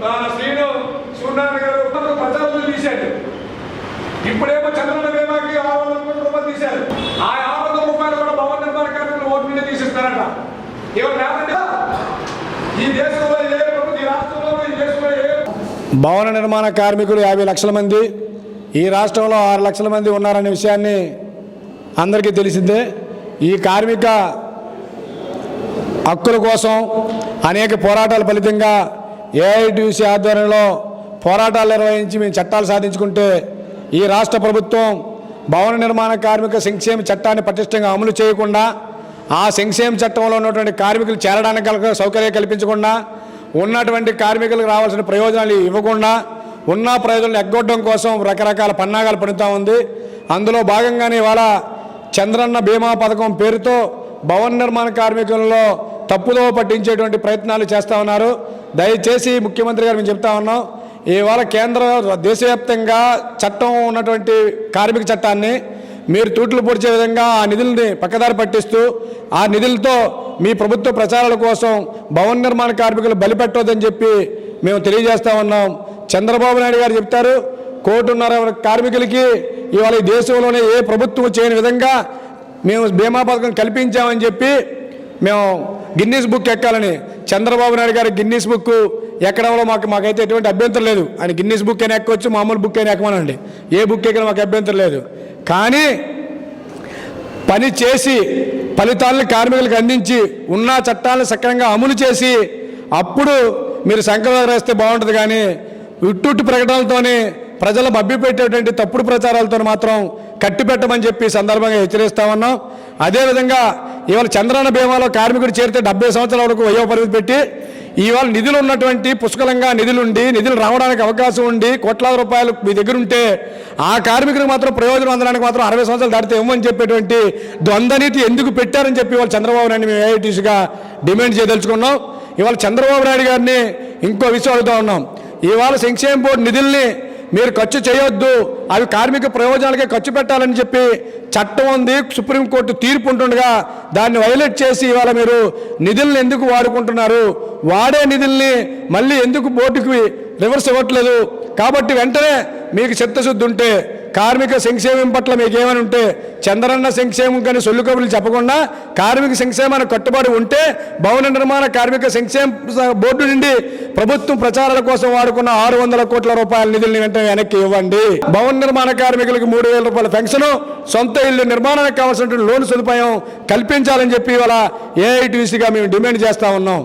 మా శ్రీను సూర్యనారాయణ గారు పచారు రోజులు తీశాడు. ఇప్పుడేమో చంద్రన్న బీమాకి ఆరు వందల కోట్ల రూపాయలు తీశారు. ఆ ఆరు వందల రూపాయలు కూడా భవన్ నిర్మాణ కార్యక్రమంలో ఓటు మీద తీసిస్తారట ఎవరు ఈ దేశంలో ఏ ఈ రాష్ట్రంలో ఈ దేశంలో ఏ భవన నిర్మాణ కార్మికులు యాభై లక్షల మంది ఈ రాష్ట్రంలో ఆరు లక్షల మంది ఉన్నారనే విషయాన్ని అందరికీ తెలిసిందే. ఈ కార్మిక హక్కుల కోసం అనేక పోరాటాల ఫలితంగా ఏఐటీసీ ఆధ్వర్యంలో పోరాటాలు నిర్వహించి మేము చట్టాలు సాధించుకుంటే ఈ రాష్ట్ర ప్రభుత్వం భవన నిర్మాణ కార్మిక సంక్షేమ చట్టాన్ని పటిష్టంగా అమలు చేయకుండా ఆ సంక్షేమ చట్టంలో ఉన్నటువంటి కార్మికులు చేరడానికి సౌకర్యం కల్పించకుండా ఉన్నటువంటి కార్మికులకు రావాల్సిన ప్రయోజనాలు ఇవ్వకుండా ఉన్న ప్రయోజనాలు ఎగ్గొట్టడం కోసం రకరకాల పన్నాగాలు పడుతూ ఉంది. అందులో భాగంగానే ఇవాళ చంద్రన్న బీమా పథకం పేరుతో భవన నిర్మాణ కార్మికుల్లో తప్పుదో పట్టించేటువంటి ప్రయత్నాలు చేస్తూ ఉన్నారు. దయచేసి ముఖ్యమంత్రి గారు మేము చెప్తా ఉన్నాం. ఇవాళ కేంద్ర దేశవ్యాప్తంగా చట్టం ఉన్నటువంటి కార్మిక చట్టాన్ని మీరు తూట్లు పొడిచే విధంగా ఆ నిధుల్ని పక్కదారి పట్టిస్తూ ఆ నిధులతో మీ ప్రభుత్వ ప్రచారాల కోసం భవన నిర్మాణ కార్మికులు బలిపెట్టొద్దని చెప్పి మేము తెలియజేస్తా ఉన్నాం. చంద్రబాబు నాయుడు గారు చెప్తారు కోటిన్నర కార్మికులకి ఇవాళ ఈ దేశంలోనే ఏ ప్రభుత్వం చేయని విధంగా మేము బీమా పథకం కల్పించామని చెప్పి మేము గిన్నీస్ బుక్ ఎక్కాలని. చంద్రబాబు నాయుడు గారి గిన్నీస్ బుక్ ఎక్కడంలో మాకు మాకైతే ఎటువంటి అభ్యంతరం లేదు. ఆయన గిన్నీస్ బుక్ అయినా ఎక్కొచ్చు మామూలు బుక్ అయినా ఎక్కమనండి. ఏ బుక్ ఎక్కినా మాకు అభ్యంతరం లేదు. కానీ పని చేసి ఫలితాలను కార్మికులకు అందించి ఉన్న చట్టాలను సక్రమంగా అమలు చేసి అప్పుడు మీరు సంకల్పం వేస్తే బాగుంటుంది కానీ ఇట్టుట్టు ప్రకటనలతోనే ప్రజలు మభ్యపెట్టేటువంటి తప్పుడు ప్రచారాలతో మాత్రం కట్టిపెట్టమని చెప్పి సందర్భంగా హెచ్చరిస్తా ఉన్నాం. అదేవిధంగా ఇవాళ చంద్రాన భీమాలో కార్మికుడు చేరితే డెబ్బై సంవత్సరాల వరకు వయో పరిమితి పెట్టి ఇవాళ నిధులు ఉన్నటువంటి పుష్కలంగా నిధులుండి నిధులు రావడానికి అవకాశం ఉండి కోట్లాది రూపాయలు మీ దగ్గర ఉంటే ఆ కార్మికులకు మాత్రం ప్రయోజనం అందడానికి మాత్రం అరవై సంవత్సరాలు దాటితే ఇవ్వమని చెప్పేటువంటి ద్వంద్వనీతి ఎందుకు పెట్టారని చెప్పి ఇవాళ చంద్రబాబు నాయుడు మేము ఏఐటీసీగా డిమాండ్ చేయదలుచుకున్నాం. ఇవాళ చంద్రబాబు నాయుడు గారిని ఇంకో విషయం అడుగుతా ఉన్నాం. ఇవాళ సంక్షేమ బోర్డు నిధుల్ని మీరు ఖర్చు చేయొద్దు. అవి కార్మిక ప్రయోజనాలకే ఖర్చు పెట్టాలని చెప్పి చట్టం ఉంది సుప్రీంకోర్టు తీర్పు ఉంటుండగా దాన్ని వైలేట్ చేసి ఇవాళ మీరు నిధుల్ని ఎందుకు వాడుకుంటున్నారు? వాడే నిధుల్ని మళ్ళీ ఎందుకు బోర్డుకి రివర్స్ ఇవ్వట్లేదు? కాబట్టి వెంటనే మీకు చిత్తశుద్ధి ఉంటే కార్మిక సంక్షేమం పట్ల మీకేమని ఉంటే చంద్రన్న సంక్షేమం కానీ సొల్లు కబుర్లు చెప్పకుండా కార్మిక సంక్షేమానికి కట్టుబడి ఉంటే భవన నిర్మాణ కార్మిక సంక్షేమ బోర్డు నుండి ప్రభుత్వం ప్రచారాల కోసం వాడుకున్న ఆరు వందల కోట్ల రూపాయల నిధులను వెంటనే వెనక్కి ఇవ్వండి. భవన నిర్మాణ కార్మికులకు మూడు వేల రూపాయల పెన్షన్ సొంత ఇల్లు నిర్మాణానికి కావాల్సినటువంటి లోన్ సదుపాయం కల్పించాలని చెప్పి ఇవాళ ఏఐటీసీగా మేము డిమాండ్ చేస్తా ఉన్నాం.